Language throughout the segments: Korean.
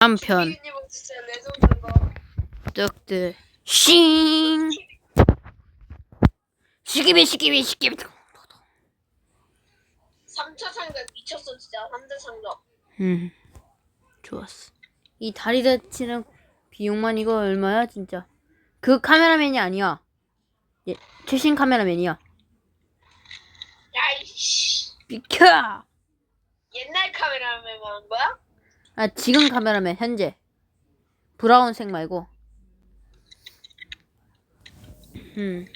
한편. 떡들 싱. 시기비 시기비 시기비. 3차 상자 미쳤어 진짜. 3차 상자. 음. 좋았어. 이 다리 다치는 비용만 이거 얼마야 진짜? 그 카메라맨이 아니야. 예, 최신 카메라맨이야. 야이씨. 비켜! 옛날 카메라맨 말한 거야? 아 지금 카메라맨 현재 브라운색 말고 음이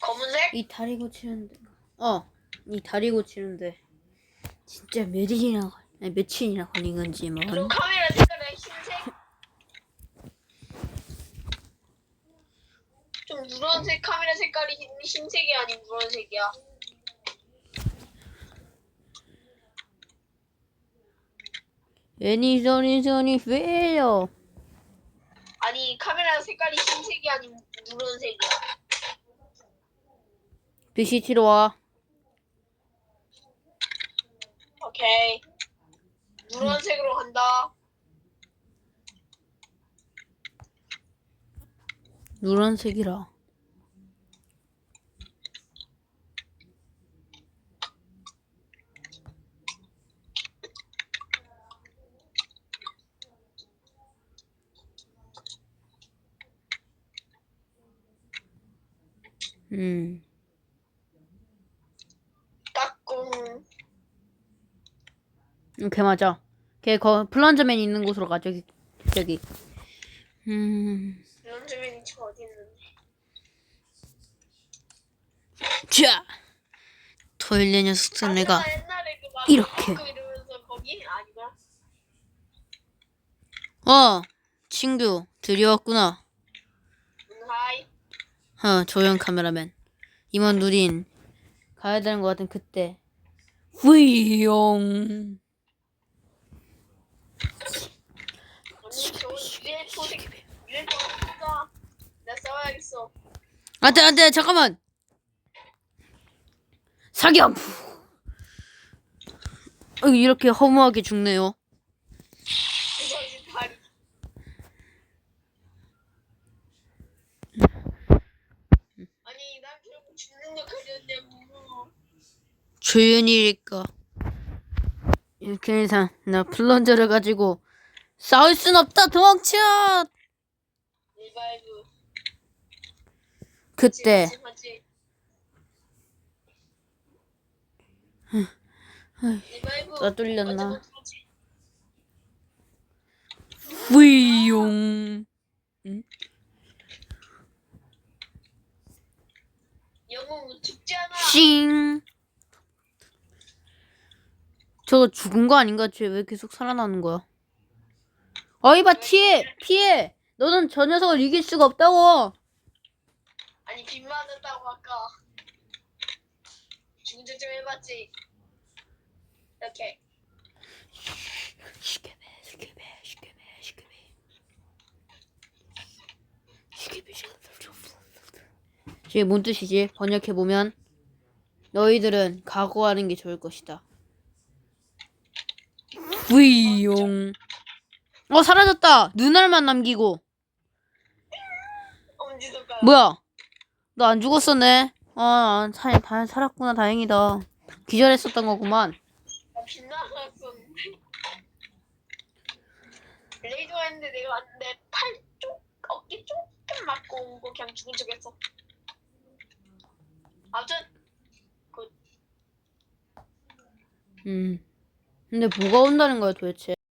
검은색? 다리 고치는데 어이 다리 고치는데 진짜 며칠이나 걸- 아니 며칠이나 걸린 건지 뭐그 카메라 색깔은 흰색? 좀 누런색 카메라 색깔이 흰, 흰색이 아닌 누런색이야. 애니 소니 소니 왜요 아니 카메라 색깔이 흰색이 아닌 누런색이야. 빛이 치러 와 오케이. 누런색으로 간다. 누런색이라 음 까꿍. 음, 걔 맞아. 걔 거 플런저맨 있는 곳으로 가 저기 저기. 음. 누런색이 저 어디 있는데? 자. 토일레 녀석들 내가 아, 옛날에 그막 이렇게. 이러면서 거기 아니구나. 어 친구 들여왔구나. 음, 하이. 어 조용 카메라맨. 이만 누린 가야 되는 것 같은 그때. 가 나. 안돼 안돼 잠깐만. 사격. 어, 이렇게 허무하게 죽네요. 부서진 다리. 아니 난 결국 죽는 역할이었냐고. 조연이니까 이렇게 이상 나 플런저를 가지고 싸울 순 없다 도망쳐 리바이브. 그때. 아이, 리바이브. 나 뚫렸나 언제부 죽잖아. 싱 저거 죽은 거 아닌가 쟤 왜 계속 살아나는 거야 어이봐 피해 피해 너는 저 녀석을 이길 수가 없다고 아니 빗 맞았다고 아까. 척좀 해봤지. 이렇게. 시계배 시계배 시계배 시계배 시계배 시계배 이게 뭔 뜻이지? 번역해 보면 너희들은 각오하는 게 좋을 것이다. 위용. 어 사라졌다. 눈알만 남기고. 엄지손가락. 뭐야? 너 안 죽었었네. 아, 살, 다 살았구나. 다행이다. 기절했었던 거구만. 나 빗나갔었는데. 레이저 했는데 내가 왔는데 팔 쪽, 어깨 조금 맞고 온 거 그냥 죽은 척 했어. 아무튼 그 음. 근데 뭐가 온다는 거야 도대체?